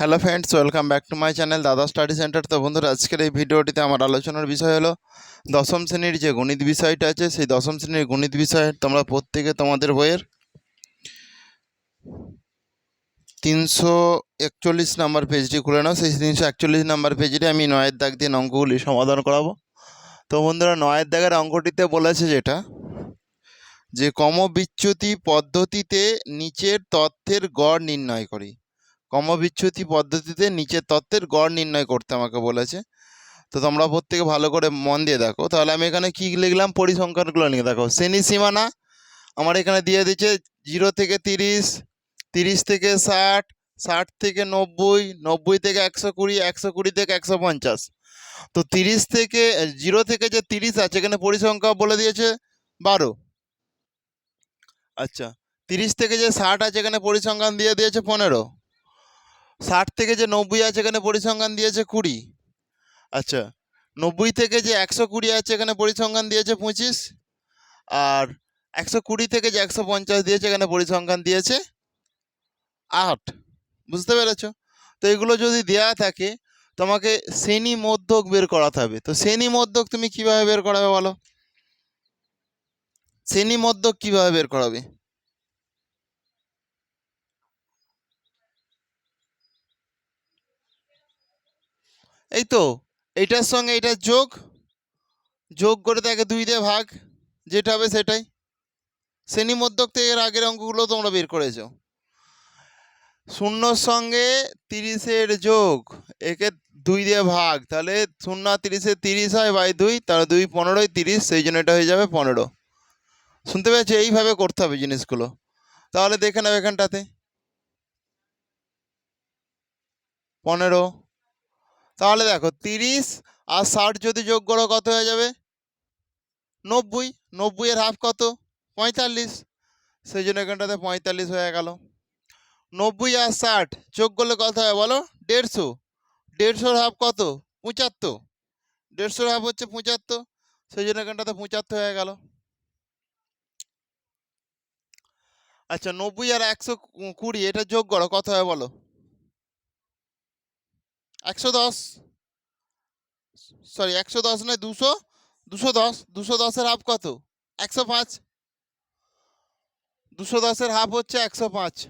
Hello friends, welcome back to my channel Dada study centre. তো বন্ধুরা, আজকের এই ভিডিওটিতে আমার আলোচনার বিষয় হলো দশম শ্রেণির যে গণিত বিষয়টা আছে, সেই দশম শ্রেণির গণিত বিষয়ে তোমরা প্রত্যেকে তোমাদের বইয়ের তিনশো একচল্লিশ নাম্বার পেজটি খুলে নাও। সেই তিনশো একচল্লিশ নাম্বার পেজটি আমি নয়ের দাগ দিয়ে অঙ্কগুলি সমাধান করাবো। তো বন্ধুরা, নয়ের দাগের অঙ্কটিতে বলেছে যেটা, যে ক্রমবিচ্যুতি পদ্ধতিতে নিচের তথ্যের গড় নির্ণয় করি। ক্রমবিচ্যুতি পদ্ধতিতে নিচের তত্ত্বের গড় নির্ণয় করতে আমাকে বলেছে। তো তোমরা প্রত্যেকে ভালো করে মন দিয়ে দেখো। তাহলে আমি এখানে কী লিখলাম? পরিসংখ্যানগুলো নিয়ে দেখো। শ্রেণি সীমানা আমার এখানে দিয়ে দিচ্ছে জিরো থেকে তিরিশ তিরিশ থেকে ষাট ষাট থেকে নব্বই নব্বই থেকে একশো কুড়ি একশো কুড়ি থেকে একশো পঞ্চাশ। তো তিরিশ থেকে, জিরো থেকে যে তিরিশ আছে, এখানে পরিসংখ্যা বলে দিয়েছে বারো। আচ্ছা তিরিশ থেকে যে ষাট আছে, এখানে পরিসংখ্যান দিয়ে দিয়েছে পনেরো। ষাট থেকে যে নব্বই আছে এখানে পরিসংখ্যান দিয়েছে কুড়ি। আচ্ছা নব্বই থেকে যে একশো কুড়ি আছে এখানে পরিসংখ্যান দিয়েছে পঁচিশ। আর একশো কুড়ি থেকে যে একশো পঞ্চাশ দিয়েছে এখানে পরিসংখ্যান দিয়েছে আট। বুঝতে পেরেছ? তো এগুলো যদি দেয়া থাকে তোমাকে শ্রেণি মধ্যক বের করাতে হবে। তো শ্রেণি মধ্যক তুমি কীভাবে বের করাবে বলো? শ্রেণি মধ্যক কীভাবে বের করাবে? এই তো এইটার সঙ্গে এটা যোগ যোগ করে তাকে দুই দিয়ে ভাগ, যেটা হবে সেটাই। শ্রেণি মধ্যক থেকে এর আগের অঙ্কগুলো তোমরা বের করেছ। শূন্যর সঙ্গে তিরিশের যোগ, একে দুই দিয়ে ভাগ, তাহলে শূন্য তিরিশে তিরিশ হয় বাই দুই, তাহলে দুই পনেরোই তিরিশ, সেই জন্য এটা হয়ে যাবে পনেরো। শুনতে পেয়েছ? এইভাবে করতে হবে জিনিসগুলো। তাহলে দেখে নেবে এখানটাতে। পনেরো তাহলে দেখো তিরিশ আর ষাট যদি যোগ করো কত হয়ে যাবে? নব্বই। নব্বইয়ের হাফ কত? পঁয়তাল্লিশ। সেই জন্য এখানটাতে পঁয়তাল্লিশ হয়ে গেল। নব্বই আর ষাট যোগ করলে কত হয় বলো? দেড়শো। দেড়শোর হাফ কত? পঁচাত্তর। দেড়শোর হাফ হচ্ছে পঁচাত্তর। সেই জন্য এখানটাতে পঁচাত্তর হয়ে গেল। আচ্ছা নব্বই আর একশো কুড়ি এটা যোগ করো, কত হয় বলো? একশো দশ। সরি, একশো দশ নয়, দুশো। দুশো দশ, দুশো দশের হাফ কত? একশো পাঁচ। দুশো দশের হাফ হচ্ছে একশো পাঁচ।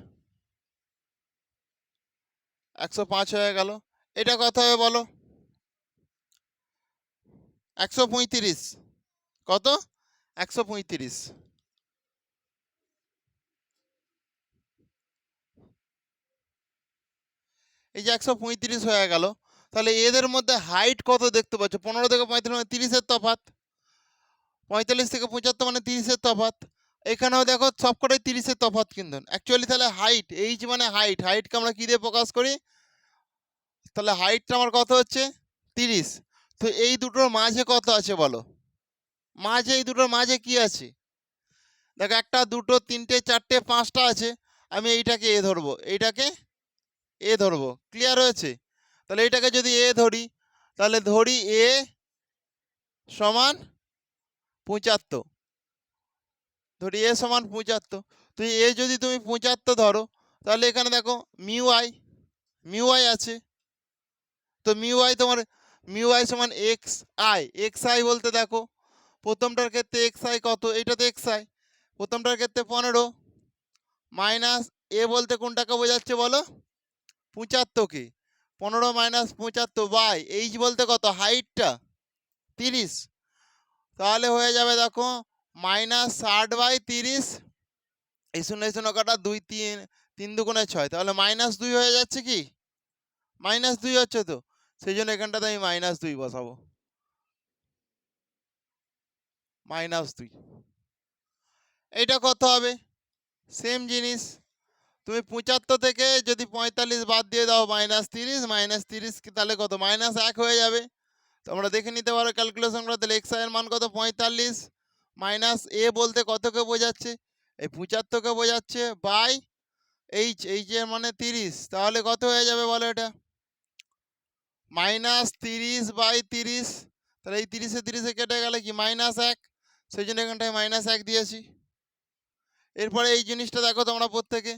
একশো পাঁচ হয়ে গেল। এটা কত হবে বলো? একশো পঁয়ত্রিশ। কত? একশো পঁয়ত্রিশ। এই যে একশো পঁয়ত্রিশ হয়ে গেল, তাহলে এদের মধ্যে হাইট কত দেখতে পাচ্ছ? পনেরো থেকে পঁয়তাল্লিশ মানে তিরিশের তফাত পঁয়তাল্লিশ থেকে পঁচাত্তর মানে তিরিশের তফাত এখানেও দেখো সবকটাই তিরিশের তফাত কিন্তু। অ্যাকচুয়ালি তাহলে হাইট এইচ মানে হাইট হাইটকে আমরা কী দিয়ে প্রকাশ করি? তাহলে হাইটটা আমার কত হচ্ছে? তিরিশ। তো এই দুটোর মাঝে কত আছে বলো? মাঝে, এই দুটোর মাঝে কি আছে? দেখো একটা, দুটো, তিনটে, চারটে, পাঁচটা আছে। আমি এইটাকে এ ধরবো। এইটাকে এ ধরবো। ক্লিয়ার হয়েছে? তাহলে এটাকে যদি এ ধরি, তাহলে ধরি এ সমান পঁচাত্তর। ধরি এ সমান পঁচাত্তর। তো এ যদি তুমি পঁচাত্তর ধরো, তাহলে এখানে দেখো মিউ আই মিউ আই আছে। তো মিউ আই তোমার মিউ আই সমান এক্স আই এক্স আই বলতে দেখো, প্রথমটার ক্ষেত্রে এক্স আই কত? এইটাতে এক্স আই প্রথমটার ক্ষেত্রে পনেরো, মাইনাস এ বলতে কোনটাকে বোঝাচ্ছে বলো? পঁচাত্তরকে পনেরো মাইনাস পঁচাত্তর বাই এইচ বলতে কত? হাইটটা তিরিশ। তাহলে হয়ে যাবে দেখো মাইনাস ষাট বাই তিরিশ। এই শূন্য শূন্য কাটা দুই, তিন তিন দুগুণে ছয়। তাহলে মাইনাস দুই হয়ে যাচ্ছে কি? মাইনাস দুই হচ্ছে তো। সেই জন্য এখানটাতে আমি মাইনাস দুই বসাবো। মাইনাস দুই। এইটা কত হবে? সেম জিনিস। তুমি পঁচাত্তর থেকে যদি পঁয়তাল্লিশ বাদ দিয়ে দাও মাইনাস তিরিশ মাইনাস তিরিশ তাহলে কত? মাইনাস এক হয়ে যাবে। তোমরা দেখে নিতে পারো ক্যালকুলেশন করে তাহলে এক্সের মান কত? পঁয়তাল্লিশ। মাইনাস এ বলতে কতকে বোঝাচ্ছে? এই পঁচাত্তরকে বোঝাচ্ছে বাই এইচ এইচ এর মানে তিরিশ। তাহলে কত হয়ে যাবে বলো এটা? মাইনাস তিরিশ বাই তিরিশ। তাহলে এই তিরিশে তিরিশে কেটে গেলে কি? মাইনাস এক। সেই জন্য এখানটায় মাইনাস এক দিয়েছি। এরপরে এই জিনিসটা দেখো তোমরা প্রত্যেকে।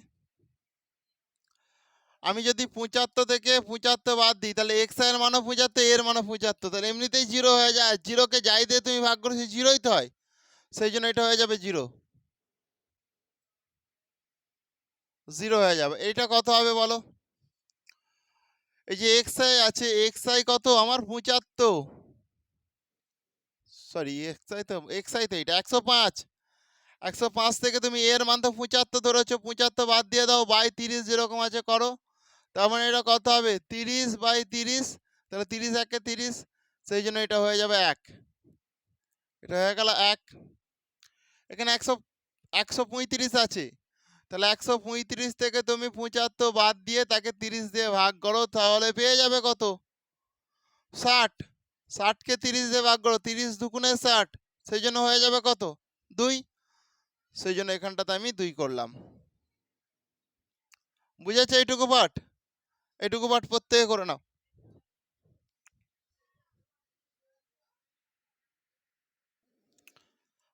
আমি যদি পঁচাত্তর থেকে পঁচাত্তর বাদ দিই, তাহলে এক্সের মানও পঁচাত্তর, এর মানও পঁচাত্তর। তাহলে এমনিতেই জিরো হয়ে যায়। জিরোকে যাই দিয়ে তুমি ভাগ করো, সে জিরোই তো হয়। সেই জন্য এটা হয়ে যাবে জিরো জিরো হয়ে যাবে। এইটা কত হবে বলো? এই যে এক্স আই আছে এক্স আই কত? আমার পঁচাত্তর। সরি এক্স আই তো এক্স আই তো এটা, একশো পাঁচ। একশো পাঁচ থেকে তুমি এর মান তো পঁচাত্তর ধরেছো, পঁচাত্তর বাদ দিয়ে দাও, বাই তিরিশ যেরকম আছে, করো। তার মানে এটা কত হবে? তিরিশ বাই তিরিশ, তাহলে তিরিশ একে তিরিশ, সেই জন্য এটা হয়ে যাবে এক। এটা হয়ে গেল এক। এখানে একশো একশো পঁয়ত্রিশ আছে। তাহলে একশো পঁয়ত্রিশ থেকে তুমি পঁচাত্তর বাদ দিয়ে তাকে তিরিশ দিয়ে ভাগ করো, তাহলে পেয়ে যাবে কত? ষাট। ষাটকে তিরিশ দিয়ে ভাগ করো, তিরিশ দুগুণে ষাট, সেই জন্য হয়ে যাবে কত? দুই। সেই জন্য এখানটাতে আমি দুই করলাম। বুঝেছে এইটুকু পাঠ? এইটুকু পাঠ প্রত্যেকে করে নাও।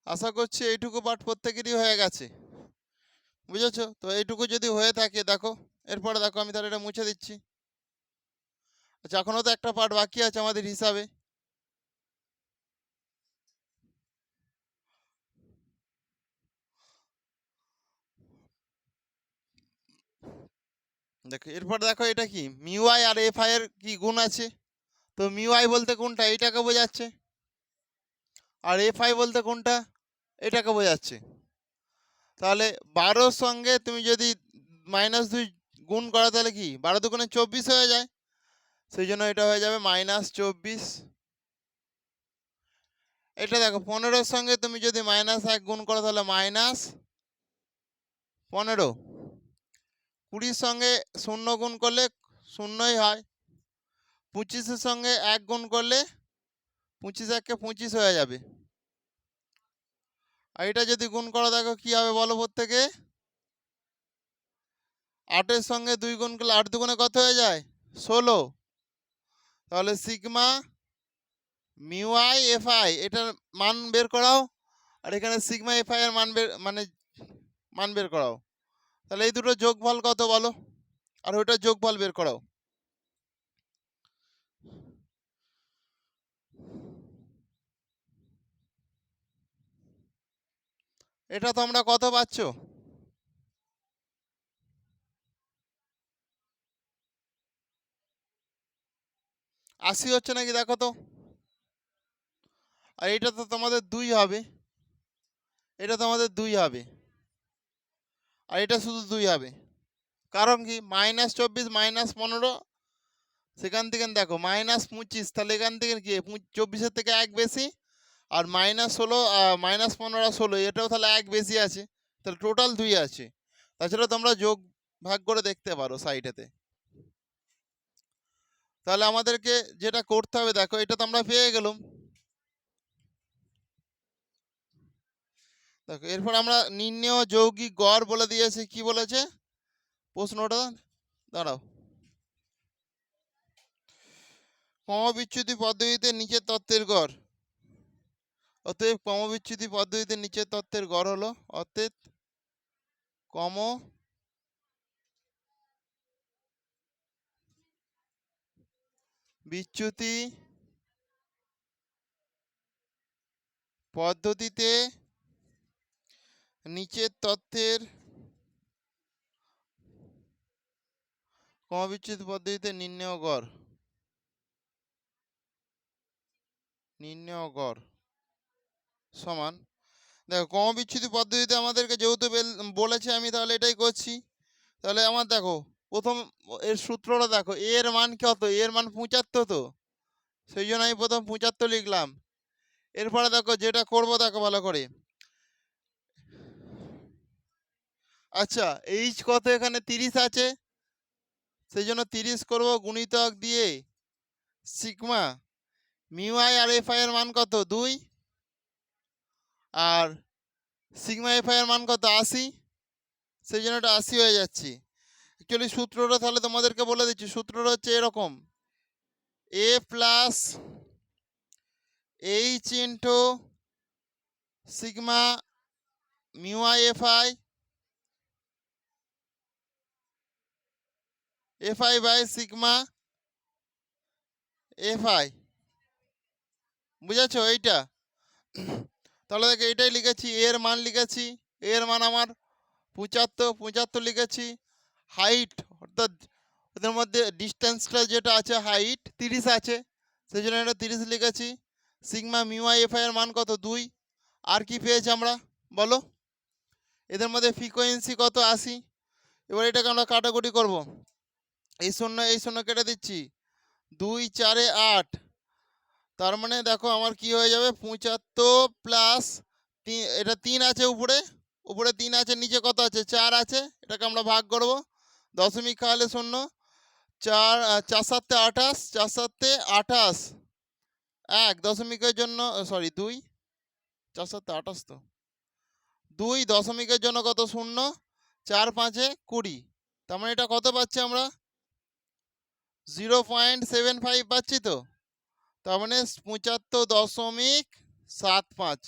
আশা করছি এইটুকু পাঠ প্রত্যেকেরই হয়ে গেছে। বুঝেছ? তো এইটুকু যদি হয়ে থাকে, দেখো, এরপরে দেখো আমি তাহলে এটা মুছে দিচ্ছি। আচ্ছা এখনও তো একটা পার্ট বাকি আছে আমাদের হিসাবে। দেখো, এরপর দেখো এটা কি? মিউআই আর এফ আই এর কি গুণ আছে? তো মিউআই বলতে কোনটা? এইটাকে বোঝাচ্ছে। আর এফ আই বলতে কোনটা? এটাকে বোঝাচ্ছে। তাহলে বারোর সঙ্গে তুমি যদি মাইনাস দুই গুণ করো, তাহলে কি? বারো দুগুণে চব্বিশ হয়ে যায়। সেই জন্য এটা হয়ে যাবে মাইনাস চব্বিশ। এটা দেখো, পনেরোর সঙ্গে তুমি যদি মাইনাস এক গুণ করো, তাহলে মাইনাস পনেরো। কুড়ির সঙ্গে শূন্য গুণ করলে শূন্যই হয়। পঁচিশের সঙ্গে এক গুণ করলে পঁচিশ এককে পঁচিশ হয়ে যাবে। আর এটা যদি গুণ করো, দেখো কি হবে বলো প্রত্যেকে? আটের সঙ্গে দুই গুণ করলে আট দুগুণে কত হয়ে যায়? ষোলো। তাহলে সিগমা মিউআই এফআই এটার মান বের করাও। আর এখানে সিগমা এফআই এর মান বের মানে মান বের করাও। তাহলে এই দুটো যোগফল কত বলো? আর ওইটা যোগফল বের করাও। এটা তোমরা কত পাচ্ছ? আশি হচ্ছে নাকি দেখো তো? আর এটা তো তোমাদের দুই হবে। এটা তোমাদের দুই হবে। আর এটা শুধু দুই হবে। কারণ কি? মাইনাস চব্বিশ, মাইনাস পনেরো, সেখান থেকে দেখো, মাইনাস পঁচিশ, তাহলে এখান থেকে কি? চব্বিশের থেকে এক বেশি, আর মাইনাস ষোলো মাইনাস পনেরো ষোলো, এটাও তাহলে এক বেশি আছে, তাহলে টোটাল দুই আছে। তাছাড়া তোমরা যোগ ভাগ করে দেখতে পারো সাইডেতে তাহলে আমাদেরকে যেটা করতে হবে, দেখো, এটা তো আমরা পেয়ে গেলাম। দেখো, এরপর আমরা নির্ণেয় যৌগিক গড় বলে দিয়েছি, কি বলেছে? প্রশ্নটা দাঁড়াও। ক্রমবিচ্যুতি পদ্ধতিতে নিচের তত্ত্বের গড়। অতএব ক্রমবিচ্যুতি পদ্ধতিতে নিচের তত্ত্বের গড় হলো, অতএব ক্রম বিচ্যুতি পদ্ধতিতে নিচের তত্ত্বের ক্রমবিচ্যুতি পদ্ধতিতে নির্ণেয় গড়। নির্ণেয় গড় সমান। দেখো ক্রমবিচ্যুতি পদ্ধতিতে আমাদেরকে যেহেতু বেল- বলেছে আমি তাহলে এটাই করছি। তাহলে আমার দেখো, প্রথম এর সূত্রটা দেখো এর মান কত? এর মান পঁচাত্তর তো? সেই জন্য আমি প্রথম পঁচাত্তর লিখলাম। এরপরে দেখো, যেটা করব দেখো ভালো করে। আচ্ছা এইচ কত এখানে তিরিশ আছে? সেই জন্য তিরিশ করব গুণিতক দিয়ে সিগমা মিউ আই আর এফ আই এর মান কত? দুই। আর সিগমা এফ আই এর মান কত? আশি। সেই জন্য এটা আশি হয়ে যাচ্ছে। অ্যাকচুয়ালি সূত্রটা তাহলে তোমাদেরকে বলে দিচ্ছি, সূত্রটা হচ্ছে এরকম। A plus H into sigma mu I F I F I by sigma F I বুঝেছ এইটা? তাহলে দেখো এটাই লিখেছি এর মান লিখেছি এর মান আমার পঁচাত্তর পঁচাত্তর লিখেছি। হাইট অর্থাৎ ওদের মধ্যে ডিস্টেন্সটা যেটা আছে হাইট তিরিশ আছে সেই জন্য এটা তিরিশ লিখেছি। সিগমা মিউআই এফ আই এর মান কত? দুই। আর কি পেয়েছি আমরা? বলো। এদের মধ্যে ফ্রিকোয়েন্সি কত? আশি। এবার এটাকে আমরা কাটাকুটি করব। এই শূন্য এই শূন্য কেটে দিচ্ছি। দুই, চারে আট। তার মানে দেখো আমার কি হয়ে যাবে? পঁচাত্তর প্লাস তিন, এটা তিন আছে উপরে। উপরে তিন আছে, নিচে কত আছে? চার আছে। এটাকে আমরা ভাগ করব। দশমিক খাওয়ালে শূন্য। চার চার সাতে আঠাশ, চার সাতে আঠাশ। এক দশমিকের জন্য সরি দুই। চার সাতে আঠাশ তো। দুই দশমিকের জন্য কত? শূন্য। চার পাঁচে কুড়ি। তার মানে এটা কত পাচ্ছি আমরা? জিরো পয়েন্ট সেভেন ফাইভ পাচ্ছি তো? তার মানে পঁচাত্তর দশমিক সাত পাঁচ।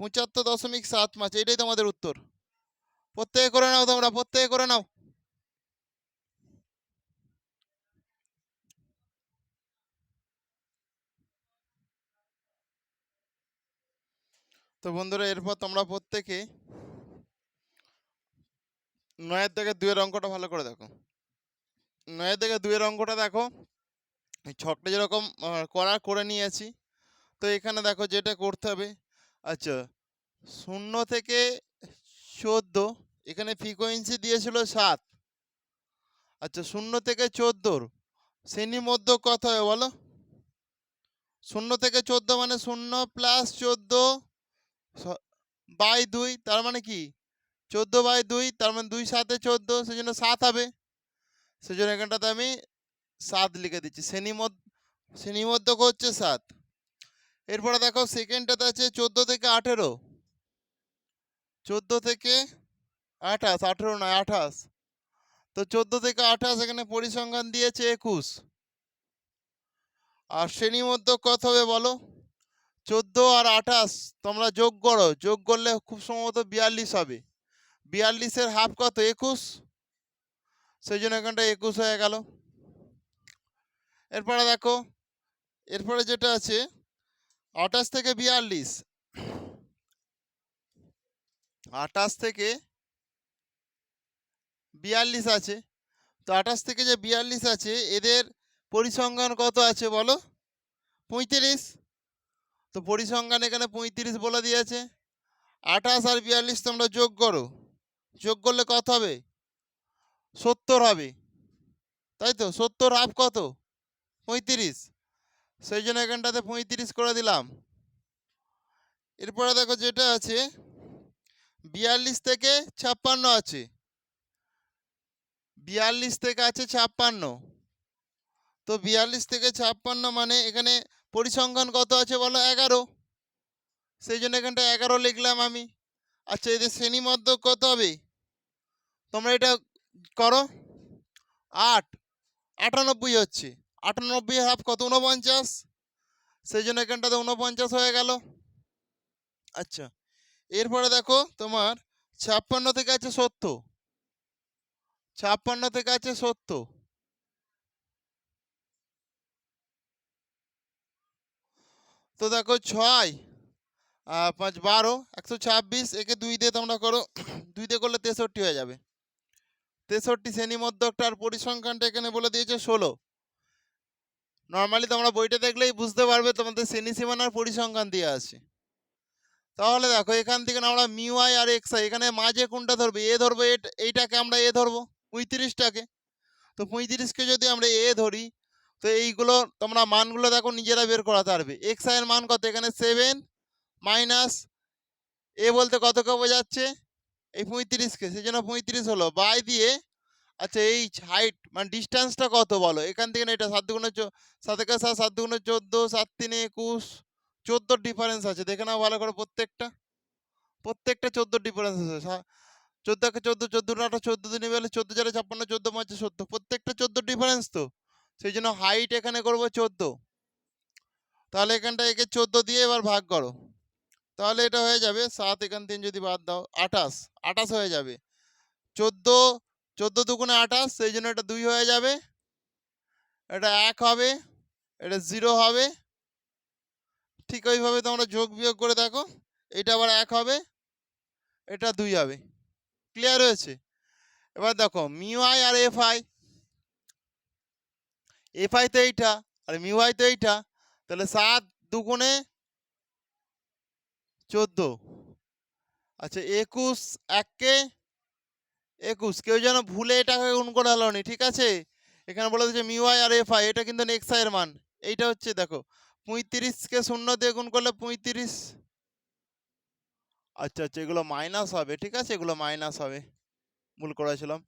পঁচাত্তর দশমিক সাত পাঁচ এটাই তোমাদের উত্তর। প্রত্যেকে করে নাও তোমরা, প্রত্যেকে করে নাও। তো বন্ধুরা, এরপর তোমরা প্রত্যেকে নয়ের থেকে দুয়ের অঙ্কটা ভালো করে দেখো। নয়ের থেকে দুয়ের অঙ্কটা দেখো। ছকটা যেরকম আহ, করা নিয়েছি। তো এখানে দেখো যেটা করতে হবে। আচ্ছা শূন্য থেকে চোদ্দ এখানে ফ্রিকোয়েন্সি দিয়েছিল সাত। আচ্ছা শূন্য থেকে চোদ্দোর শ্রেণি মধ্য কত হবে বলো? শূন্য থেকে চোদ্দ মানে শূন্য প্লাস চোদ্দ বাই দুই তার মানে কি? চোদ্দ বাই দুই তার মানে দুই সাতে চোদ্দ সেই জন্য সাত হবে। সেই জন্য এখানটাতে আমি সাত লিখে দিচ্ছি। শ্রেণি মধ্য শ্রেণি মধ্যক হচ্ছে সাত। এরপরে দেখো সেকেন্ডটাতে আছে চোদ্দ থেকে আঠেরো। চোদ্দ থেকে আঠাশ, আঠেরো নয়, আঠাশ। তো চোদ্দ থেকে আঠাশ এখানে পরিসংখ্যান দিয়েছে একুশ। আর শ্রেণি মধ্য কত হবে বলো? চোদ্দ আর আঠাশ তোমরা যোগ করো। যোগ করলে খুব সম্ভবত বিয়াল্লিশ হবে। বিয়াল্লিশের হাফ কত? একুশ। সেই জন্য এখানটা একুশ হয়ে গেল। এরপরে দেখো, এরপরে যেটা আছে, আঠাশ থেকে বিয়াল্লিশ। আঠাশ থেকে বিয়াল্লিশ আছে। তো আঠাশ থেকে যে বিয়াল্লিশ আছে, এদের পরিসংখ্যান কত আছে বলো? পঁয়ত্রিশ। তো পরিসংখ্যান এখানে পঁয়ত্রিশ বলে দিয়েছে। আঠাশ আর বিয়াল্লিশ তোমরা যোগ করো। যোগ করলে কত হবে? সত্তর হবে। তাই তো? সত্তর হাফ কত? পঁয়ত্রিশ। সেই জন্য এখানটাতে পঁয়ত্রিশ করে দিলাম। এরপরে দেখো যেটা আছে, বিয়াল্লিশ থেকে ছাপ্পান্ন আছে। বিয়াল্লিশ থেকে আছে ছাপ্পান্ন। তো বিয়াল্লিশ থেকে ছাপ্পান্ন মানে এখানে পরিসংখ্যান কত আছে বলো? এগারো। সেই জন্য এখানটা এগারো লিখলাম আমি। আচ্ছা এদের শ্রেণি মধ্য কত হবে? তোমরা এটা করো। আট, আটানব্বই হচ্ছে। আটানব্বই হাফ কত? উনপঞ্চাশ সেই জন্য এখানটাতে উনপঞ্চাশ হয়ে গেল। আচ্ছা এরপরে দেখো তোমার ছাপ্পান্ন থেকে আছে সত্তর। ছাপ্পান্ন থেকে আছে সত্তর। তো দেখো ছয় পাঁচ, বারো, একশো ছাব্বিশ, একে দুই দিয়ে তোমরা করো। দুই দিয়ে করলে তেষট্টি হয়ে যাবে। তেষট্টি শ্রেণি মধ্যকটা আর পরিসংখ্যানটা এখানে বলে দিয়েছে ষোলো। নর্মালি তোমরা বইটা দেখলেই বুঝতে পারবে তোমাদের শ্রেণি সীমানার পরিসংখ্যান দিয়ে আছে। তাহলে দেখো, এখান থেকে আমরা মিউ আই আর এক্স আই, এখানে মাঝে কোনটা ধরবে? এ ধরবো এইটাকে আমরা এ ধরবো, পঁয়ত্রিশটাকে। তো পঁয়ত্রিশকে যদি আমরা এ ধরি, তো এইগুলো তোমরা মানগুলো দেখো, নিজেরা বের করাতে পারবে। এক্সের মান কত? এখানে সেভেন মাইনাস এ বলতে কতকে বোঝাচ্ছে? এই পঁয়ত্রিশকে, সেই জন্য পঁয়ত্রিশ হলো। বাই দিয়ে আচ্ছা এই হাইট মানে ডিস্টেন্সটা কত বলো? এখান থেকে না, এটা সাত দুগুণে সাত একে সাত সাত দুগুণে চোদ্দ, সাত তিনে একুশ চোদ্দোর ডিফারেন্স আছে। দেখে নাও ভালো করে প্রত্যেকটা। প্রত্যেকটা চোদ্দোর ডিফারেন্স আছে। চোদ্দ একে চোদ্দ চোদ্দ আটা চোদ্দ দিনে বেলে চোদ্দ চারে ছাপ্পান্ন, চোদ্দ পাঁচে সত্তর। প্রত্যেকটা চোদ্দোর ডিফারেন্স তো। সেই জন্য হাইট এখানে করব চোদ্দ। তাহলে এখানটা একে চোদ্দ দিয়ে এবার ভাগ করো। তাহলে এটা হয়ে যাবে সাত এখান তিন যদি বাদ দাও, আঠাশ আঠাশ হয়ে যাবে। চোদ্দ চোদ্দ দুগুণে আঠাশ, সেই জন্য এটা দুই হয়ে যাবে। এটা এক হবে, এটা জিরো হবে। ঠিক ওইভাবে তোমরা যোগ বিয়োগ করে দেখো, এটা আবার এক হবে, এটা দুই হবে। ক্লিয়ার হয়েছে? এবার দেখো, মিউ আই আর এফ আই। এফ আই তো এইটা, আর মিউ আই তো এইটা। তাহলে সাত দুগুণে চোদ্দ। আচ্ছা একুশ এককে একুশ। কেউ যেন ভুলে এটাকে গুণ করে হলো ঠিক আছে? এখানে বলে দিচ্ছে মিউ আই আর এফ আই এটা কিন্তু নেক্সট আইয়ের মান। এইটা হচ্ছে দেখো পঁয়ত্রিশকে শূন্য দিয়ে গুণ করলে পঁয়ত্রিশ। আচ্ছা আচ্ছা এগুলো মাইনাস হবে, ঠিক আছে? এগুলো মাইনাস হবে। ভুল করেছিলাম।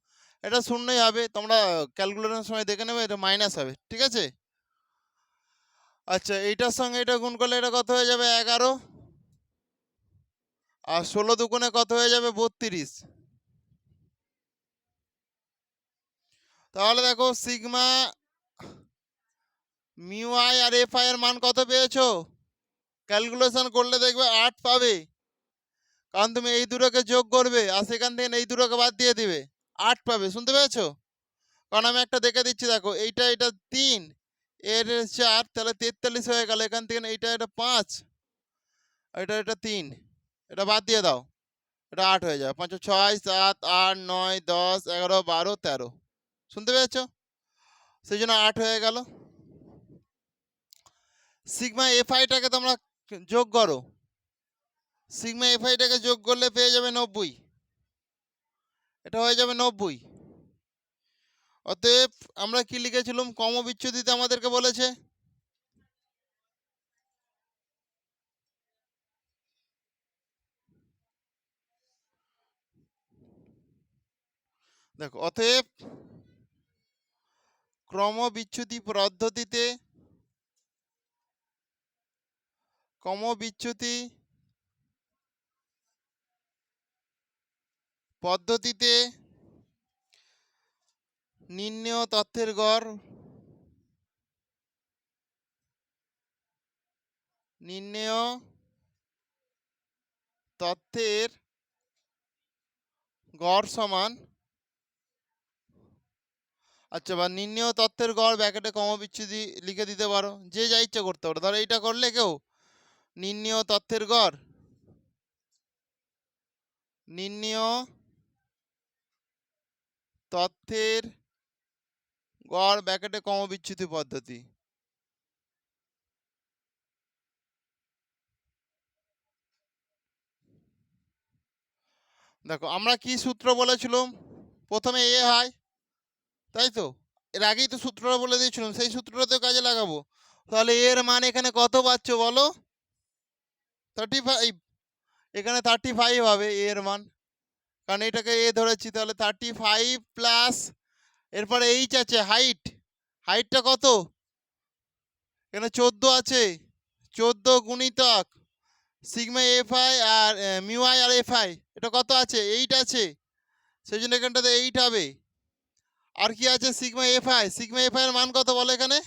এটা শূন্যই হবে, তোমরা ক্যালকুলেশনের সময় দেখে নেবে, এটা মাইনাস হবে, ঠিক আছে? আচ্ছা এইটার সঙ্গে এটা গুণ করলে এটা কত হয়ে যাবে? এগারো। আর ষোলো দুগুণে কত হয়ে যাবে? বত্রিশ। তাহলে দেখো সিগমা মিউ আই আর এফ আই এর মান কত পেয়েছ? ক্যালকুলেশন করলে দেখবে আট পাবে। কারণ তুমি এই দুটোকে যোগ করবে আর সেখান থেকে এই দুটোকে বাদ দিয়ে দিবে। আট পাবে, শুনতে পেয়েছ? কারণ আমি একটা দেখে দিচ্ছি, দেখো এইটা এটা তিন, এর চার তাহলে তেতাল্লিশ হয়ে গেল, এখান থেকে এইটা এটা পাঁচ এটা এটা তিন। এটা বাদ দিয়ে দাও। এটা আট হয়ে যাবে। পাঁচ, ছয়, সাত, আট, নয়, দশ, এগারো, বারো, তেরো। শুনতে পেয়েছ? সেই জন্য আট হয়ে গেল। সিগমা এফ আইটাকে তোমরা যোগ করো। সিগমা এফ আইটাকে যোগ করলে পেয়ে যাবে নব্বই। এটা হয়ে যাবে নব্বই। অতএব আমরা কি লিখেছিলাম? কম বিচ্ছুতিতে আমাদেরকে বলেছে দেখো অতএব ক্রমবিচ্যুতি পদ্ধতিতে ক্রমবিচ্যুতি পদ্ধতিতে নির্ণেয় তথ্যের গড় নির্ণেয় তথ্যের গড় সমান আচ্ছা বা নির্ণেয় তথ্যের গড় ব্যাকেটে কমবিচ্ছুতি লিখে দিতে পারো। যে যা ইচ্ছা করতে পারো। ধরো এইটা করলে কেউ? নির্ণেয় তথ্যের গড়। নির্ণেয় তথ্যের গড় ব্যাকেটে কমবিচ্যুতি পদ্ধতি। দেখো, আমরা কি সূত্র বলেছিলাম? প্রথমে এ হয় তাই তো? এর আগেই তো সূত্রটা বলে দিয়েছিলাম, সেই সূত্রটা তো কাজে লাগাবো। তাহলে এর মান এখানে কত পাচ্ছ বলো? থার্টি ফাইভ এখানে থার্টি ফাইভ হবে এর মান। কারণ এটাকে এ ধরেছি, তাহলে থার্টি ফাইভ প্লাস এরপরে এইচ আছে হাইট হাইটটা কত? এখানে চোদ্দ আছে, চোদ্দ গুণিতক সিগমা এফ আই আর মিউ আই আর এফ আই এটা কত আছে? এইট আছে। সেই জন্য এখানটাতে এইট হবে। আর কি আছে? Sigma F I sigma F I এর মান কত বলো এখানে?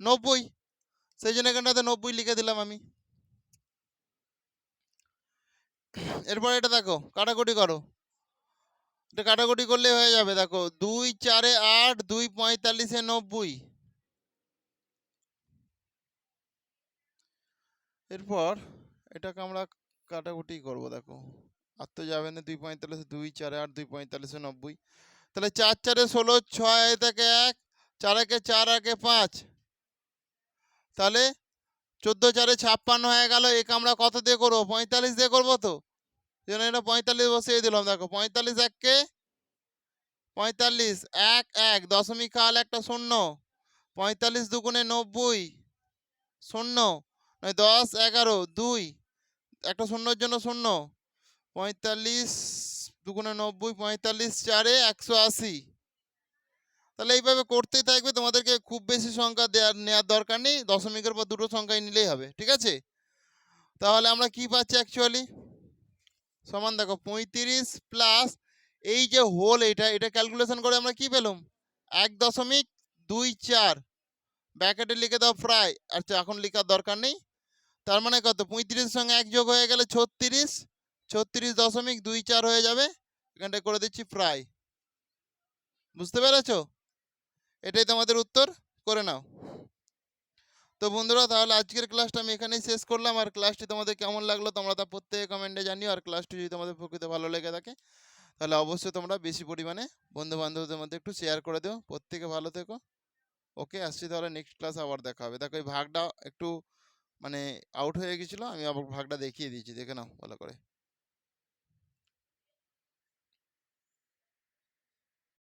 নব্বই। সেই জন্য এখানটাতে নব্বই লিখে দিলাম আমি। এরপর এটা দেখো, কাটাকুটি করো। এটা কাটাকুটি করলে হয়ে যাবে, দেখো। দুই চারে আট, দুই পঁয়তাল্লিশে নব্বই। এরপর এটাকে আমরা কাটাকুটি করব, দেখো। আর তো যাবে না, দুই পঁয়তাল্লিশে দুই, চারে আট, দুই পঁয়তাল্লিশে নব্বই। তাহলে চার চারে ষোলো, ছয় থেকে এক, চার একে চার, একে পাঁচ। তাহলে চোদ্দ চারে ছাপ্পান্ন হয়ে গেল, একে আমরা কত দিয়ে করব? পঁয়তাল্লিশ দিয়ে করব তো? জন্য এটা পঁয়তাল্লিশ বসিয়ে দিলাম, দেখো পঁয়তাল্লিশ এককে পঁয়তাল্লিশ, এক এক, দশমিক কাল একটা শূন্য, পঁয়তাল্লিশ দুগুণে নব্বই, শূন্য, নয় দশ, এগারো, দুই, একটা শূন্যর জন্য শূন্য, পঁয়তাল্লিশ দুগুণে নব্বই, পঁয়তাল্লিশ, চারে একশো আশি। তাহলে এইভাবে করতেই থাকবে, তোমাদেরকে খুব বেশি সংখ্যা দেওয়ার নেওয়ার দরকার নেই, দশমিকের পর দুটো সংখ্যাই নিলেই হবে, ঠিক আছে? তাহলে আমরা কি পাচ্ছি অ্যাকচুয়ালি সমান দেখো, পঁয়ত্রিশ প্লাস এই যে হোল এটা এটা ক্যালকুলেশন করে আমরা কি পেলাম? এক দশমিক দুই চার। ব্যাকেটে লিখে দাও প্রায় আচ্ছা এখন লেখার দরকার নেই। তার মানে কত? পঁয়ত্রিশের সঙ্গে এক যোগ হয়ে গেলে ছত্রিশ। ছত্রিশ দশমিক দুই চার হয়ে যাবে। এখানটায় করে দিচ্ছি প্রায় বুঝতে পেরেছ? এটাই তোমাদের উত্তর। করে নাও। তো বন্ধুরা, তাহলে আজকের ক্লাসটা আমি এখানেই শেষ করলাম। আর ক্লাসটি তোমাদের কেমন লাগল তোমরা তা প্রত্যেকে কমেন্টে জানিও। আর ক্লাসটি যদি তোমাদের প্রকৃত ভালো লেগে থাকে, তাহলে অবশ্যই তোমরা বেশি পরিমাণে বন্ধু বান্ধবদের মধ্যে একটু শেয়ার করে দিও। প্রত্যেকে ভালো থেকো। ওকে, আসছি তাহলে নেক্সট ক্লাস আবার দেখা হবে। দেখো এই ভাগটা একটু মানে আউট হয়ে গেছিল। আমি আবার ভাগটা দেখিয়ে দিয়েছি দেখে নাও, ভালো করে।